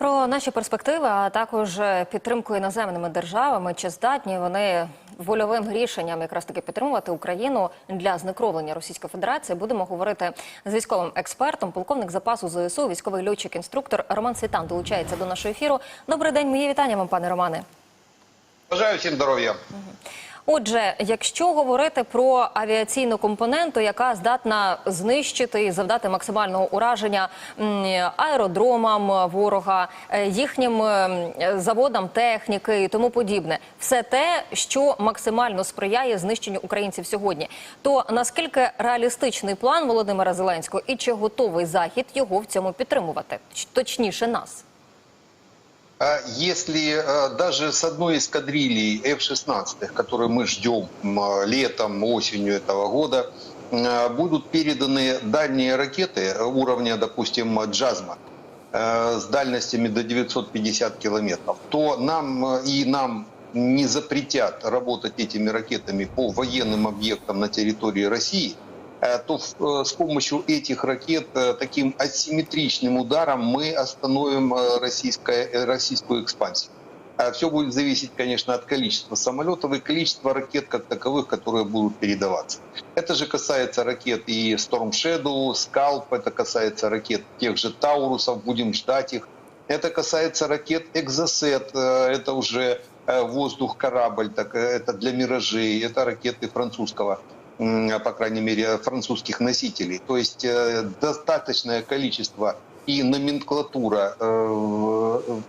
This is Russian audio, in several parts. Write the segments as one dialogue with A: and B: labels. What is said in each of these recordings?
A: Про наші перспективи, а також підтримку іноземними державами, чи здатні вони вольовим рішенням якраз таки підтримувати Україну для знекровлення Російської Федерації. Будемо говорити з військовим експертом, полковник запасу ЗСУ, військовий льотчик-інструктор Роман Світан долучається до нашого ефіру. Добрий день, мої вітання вам, пане Романе.
B: Бажаю всім здоров'я.
A: Отже, якщо говорити про авіаційну компоненту, яка здатна знищити і завдати максимального ураження аеродромам ворога, е, їхнім ем, заводам техніки і тому подібне, все те, що максимально сприяє знищенню українців сьогодні, то наскільки реалістичний план Володимира Зеленського і чи готовий захід його в цьому підтримувати, точніше нас?
B: А Если э, даже с одной эскадрильи F-16, которые мы ждем летом, осенью этого года, будут переданы дальние ракеты уровня, допустим, Джазма э, с дальностями до 950 километров, то нам э, и нам не запретят работать этими ракетами по военным объектам на территории России, то в- э, с помощью этих ракет э, таким асимметричным ударом мы остановим э, российское- э, российскую экспансию. Все будет зависеть, конечно, от количества самолетов и количества ракет как таковых, которые будут передаваться. Это же касается ракет и Storm Shadow, Scalp, это касается ракет тех же Таурусов, будем ждать их. Это касается ракет э, это уже э, воздух-корабль, так, э, это для миражей, это ракеты французского по крайней мере, французских носителей. То есть э, достаточное количество и номенклатура э, э,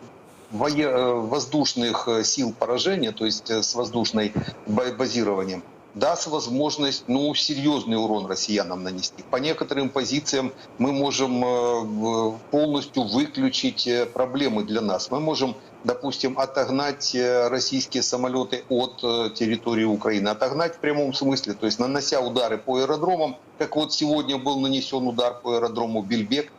B: воздушных сил поражения, то есть с воздушной ба- базированием, даст возможность ну, серьезный урон россиянам нанести. По некоторым позициям мы можем э, полностью выключить э, проблемы для нас. Мы можем, допустим, отогнать э, российские самолеты от территории Украины. Отогнать в прямом смысле, то есть нанося удары по аэродромам, как вот сегодня был нанесен удар по аэродрому Бельбек,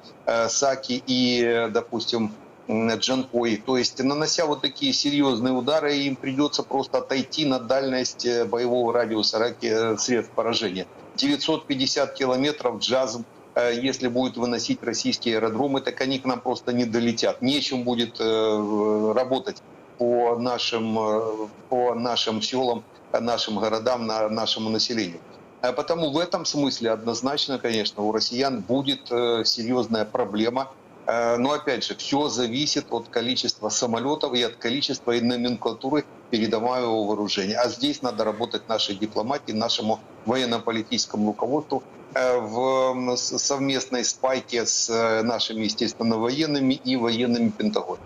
B: Саки и, допустим, Джанкой. То есть, нанося вот такие серьезные удары, им придется просто отойти на дальность э, боевого радиуса раки- э, средств поражения. 950 километров джазм, э, если будет выносить российские аэродромы, так они к нам просто не долетят. Нечем будет работать по нашим, по нашим селам, нашим городам, на, нашему населению. Потому в этом смысле однозначно, конечно, у россиян будет серьезная проблема. Э, Но опять же, все зависит от количества самолетов и от количества и номенклатуры передаваемого вооружения. А здесь надо работать нашей дипломатии, нашему военно-политическому руководству э, в совместной спайке с э, нашими, естественно, военными и военными Пентагона.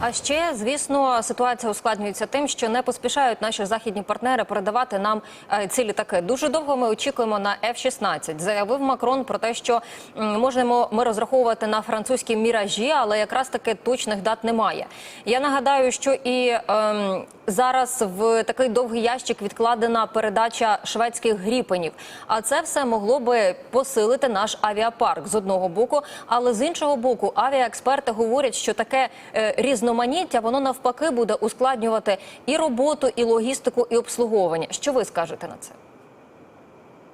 A: А ще, звісно, ситуація ускладнюється тим, що не поспішають наші західні партнери передавати нам е, ці літаки. Дуже довго ми очікуємо на F-16. Заявив Макрон про те, що можемо ми розраховувати на французькі міражі, але якраз таки точних дат немає. Я нагадаю, що і ем, зараз в такий довгий ящик відкладена передача шведських гріпенів. А це все могло би посилити наш авіапарк з одного боку, але з іншого боку, авіаексперти говорять, що таке е, різноманіття воно навпаки буде ускладнювати і роботу, і логістику, і обслуговування. Що ви скажете на це?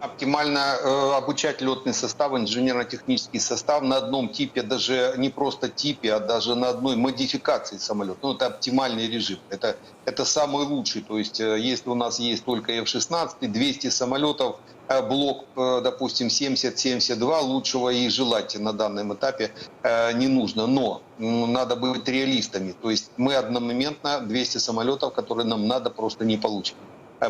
B: Оптимально э, обучать летный состав, инженерно-технический состав на одном типе, даже не просто типе, а даже на одной модификации самолета. Ну, это оптимальный режим. Это, это самый лучший. То есть, э, если у нас есть только F-16, 200 самолетов, э, блок, допустим, 70-72, лучшего и желать на данном этапе не нужно. Но надо быть реалистами. То есть, мы одномоментно 200 самолетов, которые нам надо, просто не получим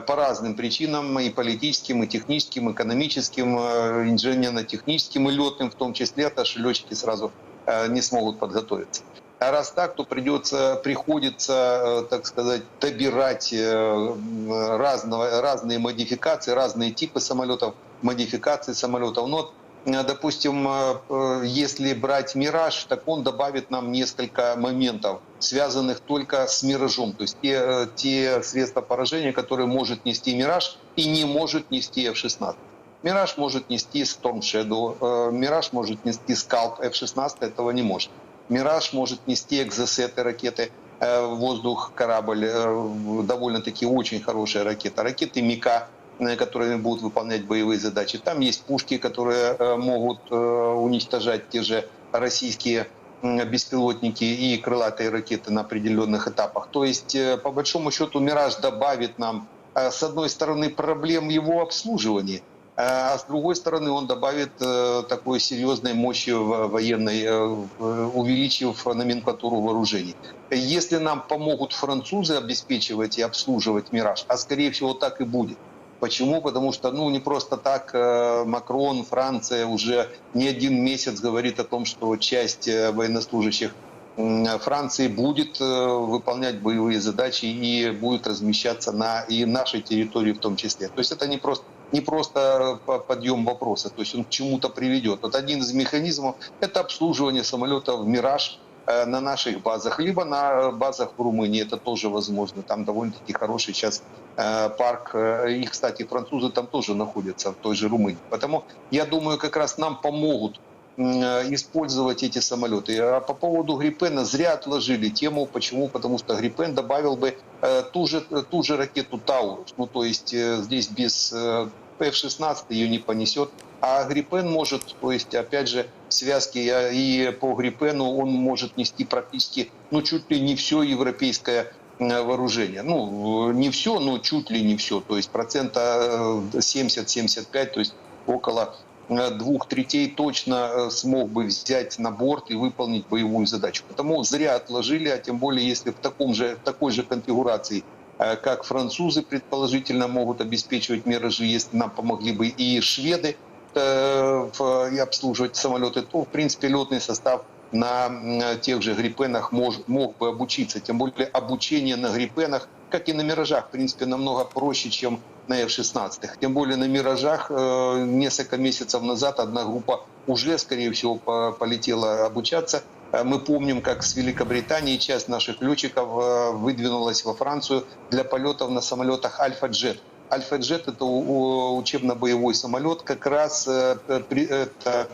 B: по разным причинам, и политическим, и техническим, экономическим, э, инженерно-техническим, и летным в том числе, потому что летчики сразу э, не смогут подготовиться. А раз так, то придется, приходится, э, так сказать, добирать э, разного, разные модификации, разные типы самолетов, модификации самолетов. Но э, допустим, э, э, если брать «Мираж», так он добавит нам несколько моментов, связанных только с «Миражом». То есть те, э, те средства поражения, которые может нести «Мираж» и не может нести F-16. «Мираж» может нести Storm Shadow, э, «Мираж» может нести Scalp, F-16 этого не может. «Мираж» может нести экзосеты ракеты, э, воздух, корабль, э, довольно-таки очень хорошая ракета. Ракеты МИКа, э, которыми будут выполнять боевые задачи. Там есть пушки, которые э, могут э, уничтожать те же российские беспилотники и крылатые ракеты на определенных этапах. То есть, по большому счету, «Мираж» добавит нам, с одной стороны, проблем его обслуживания, а с другой стороны, он добавит такой серьезной мощи военной, увеличив номенклатуру вооружений. Если нам помогут французы обеспечивать и обслуживать «Мираж», а скорее всего так и будет, Почему? Потому что ну, не просто так э, Макрон, Франция уже не один месяц говорит о том, что часть э, военнослужащих Франции будет э, выполнять боевые задачи и будет размещаться на и нашей территории в том числе. То есть это не просто не просто по- подъем вопроса, то есть он к чему-то приведет. Вот один из механизмов – это обслуживание самолетов «Мираж», на наших базах, либо на базах в Румынии. Это тоже возможно. Там довольно-таки хороший сейчас э, парк. Э, И, кстати, французы там тоже находятся, в той же Румынии. Потому я думаю, как раз нам помогут э, использовать эти самолеты. А по поводу Гриппена зря отложили тему. Почему? Потому что Гриппен добавил бы э, ту же, ту же ракету Таурус. Ну, то есть э, здесь без э, F-16 ее не понесет. А Гриппен может, то есть, опять же, в связке э, и по Гриппену он может нести практически, ну, чуть ли не все европейское вооружение. Ну, не все, но чуть ли не все. То есть процента э, 70-75, то есть около двух третей точно э, смог бы взять на борт и выполнить боевую задачу. Потому зря отложили, а тем более, если в, таком же, в такой же конфигурации, э, как французы предположительно могут обеспечивать миражи, если нам помогли бы и шведы в- и обслуживать самолеты, то, в принципе, летный состав на м, тех же гриппенах мож- мог бы обучиться. Тем более обучение на гриппенах, как и на миражах, в принципе, намного проще, чем на F-16. Тем более на миражах э, несколько месяцев назад одна группа уже, скорее всего, по- полетела обучаться. Э, Мы помним, как с Великобритании часть наших летчиков э, выдвинулась во Францию для полетов на самолетах «Альфа-Джет». «Альфа-Джет» — это учебно-боевой самолет, как раз э, при- это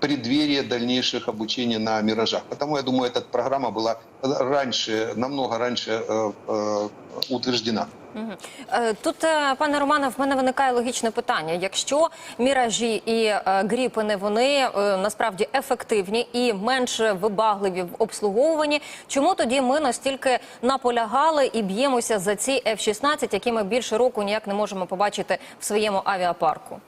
B: преддверие дальнейших обучений на «Миражах». Потому, я думаю, эта программа была раньше, намного раньше э, э, утверждена.
A: Е, Тут, е, пане Романе, в мене виникає логічне питання. Якщо міражі і е, гріпини вони насправді ефективні і менш вибагливі в обслуговуванні, чому тоді ми настільки наполягали і б'ємося за ці F-16, які ми більше року ніяк не можемо побачити в своєму авіапарку?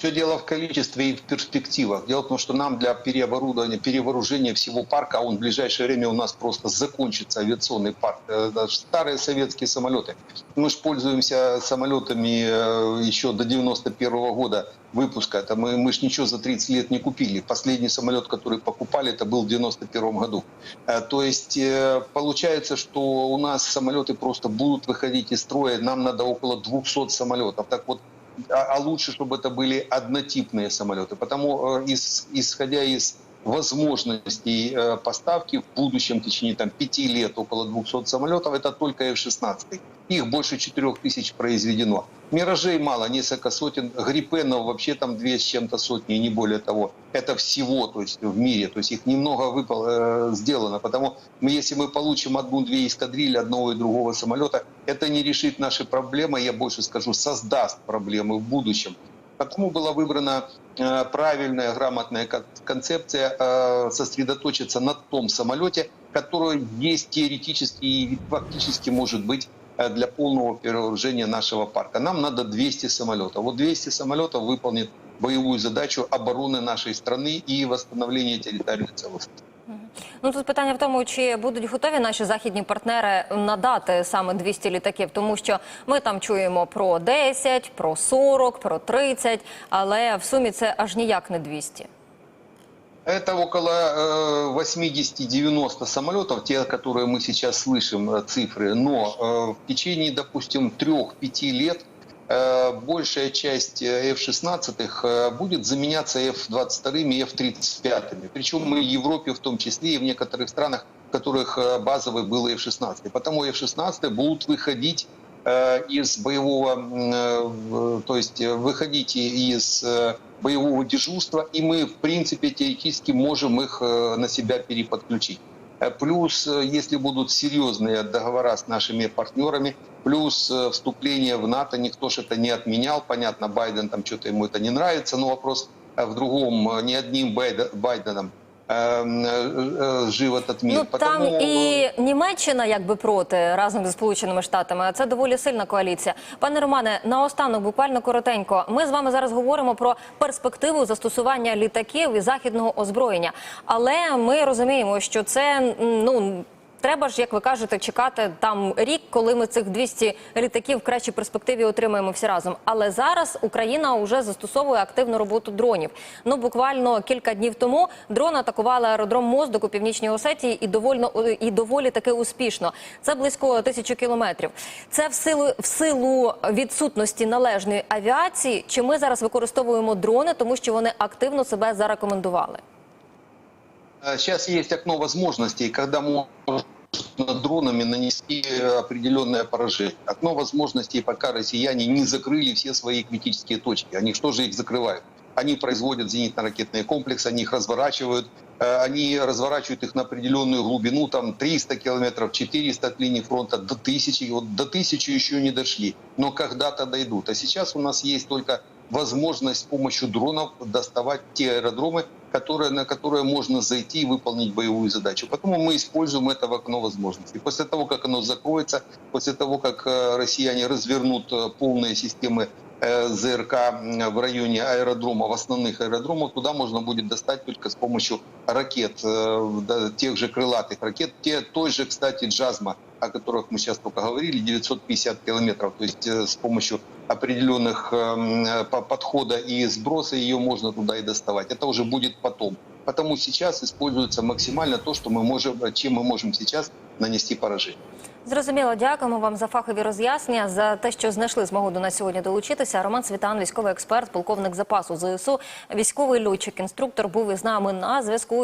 B: Все дело в количестве и в перспективах. Дело в том, что нам для переоборудования, перевооружения всего парка, а он в ближайшее время у нас просто закончится авиационный парк. Э, даже Старые советские самолеты. Мы же пользуемся самолетами э, еще до 91 года выпуска. Это мы, мы же ничего за 30 лет не купили. Последний самолет, который покупали, это был в 91 году. Э, То есть получается, что у нас самолеты просто будут выходить из строя. Нам надо около 200 самолетов. Так вот, а, а лучше, чтобы это были однотипные самолеты. Потому, э, ис- исходя из возможностей э, поставки в будущем в течение там, пяти лет около 200 самолетов, это только F-16. Их больше 4 тысяч произведено. Миражей мало, несколько сотен. Гриппенов вообще там две с чем-то сотни, не более того. Это всего то есть, в мире. То есть их немного выпал, э, сделано. Потому мы, если мы получим одну-две эскадрильи одного и другого самолета, это не решит наши проблемы, я больше скажу, создаст проблемы в будущем. Потому была выбрана э, правильная, грамотная кон- концепция э, сосредоточиться на том самолете, который есть теоретически и фактически может быть э, для полного перевооружения нашего парка. Нам надо 200 самолетов. Вот 200 самолетов выполнит боевую задачу обороны нашей страны и восстановления территориальной целостности.
A: Ну тут питання в тому, чи будуть готові наші західні партнери надати саме 200 літаків, тому що ми там чуємо про 10, про 40, про 30, але в сумі це аж ніяк не 200.
B: Это около э, 80-90 самолетов, те, которые мы сейчас слышим, э, цифры. Но э, в течение, допустим, 3-5 лет э, большая часть э, F-16 э, будет заменяться F-22 и F-35. Причем мы в Европе в том числе и в некоторых странах, в которых э, базовый был F-16. Потому F-16 будут выходить э, из боевого, э, то есть э, выходить из э, боевого дежурства, и мы, в принципе, теоретически можем их э, на себя переподключить. Э, Плюс, э, если будут серьезные договора с нашими партнерами, плюс э, вступление в НАТО, никто же это не отменял. Понятно, Байден там что-то ему это не нравится, но вопрос в другом, не одним Байде- Байденом, жив этот мир.
A: Ну там і Німеччина якби проти разом зі Сполученими Штатами. а Це доволі сильна коаліція. Пане Романе, наостанок, буквально коротенько. Ми з вами зараз говоримо про перспективу застосування літаків і західного озброєння. Але ми розуміємо, що це ну. Треба ж, як ви кажете, чекати там рік, коли ми цих 200 літаків в кращій перспективі отримаємо всі разом. Але зараз Україна вже застосовує активну роботу дронів. Ну буквально кілька днів тому дрон атакували аеродром Моздок у північній Осетії і довольно і доволі таки успішно. Це близько тисячі кілометрів. Це в силу в силу відсутності належної авіації. Чи ми зараз використовуємо дрони, тому що вони активно себе зарекомендували?
B: Сейчас есть окно возможностей, когда можно дронами нанести определенное поражение. Окно возможностей, пока россияне не закрыли все свои критические точки. Они что же их закрывают? Они производят зенитно-ракетные комплексы, они их разворачивают, э, они разворачивают их на определенную глубину, там 300 километров, 400 от линии фронта, до 1000. Вот до 1000 еще не дошли, но когда-то дойдут. А сейчас у нас есть только возможность с помощью дронов доставать те аэродромы, которые, на которые можно зайти и выполнить боевую задачу. Поэтому мы используем это в окно возможностей. После того, как оно закроется, после того, как э, россияне развернут э, полные системы ЗРК м, в районе аэродромов, основных аэродромов, туда можно будет достать только с помощью ракет, э, тех же крылатых ракет, те, той же, кстати, Джазма, о которых мы сейчас только говорили, 950 километров, то есть э, с помощью определенных э, по- подхода и сброса ее можно туда и доставать. Это уже будет потом. Потому сейчас используется максимально то, что мы можем, чем мы можем сейчас нанести поражение.
A: Зрозуміло, дякуємо вам за фахові роз'яснення, за те, що знайшли змогу до нас сьогодні долучитися. Роман Світан, військовий експерт, полковник запасу ЗСУ, військовий льотчик, інструктор, був із нами на зв'язку.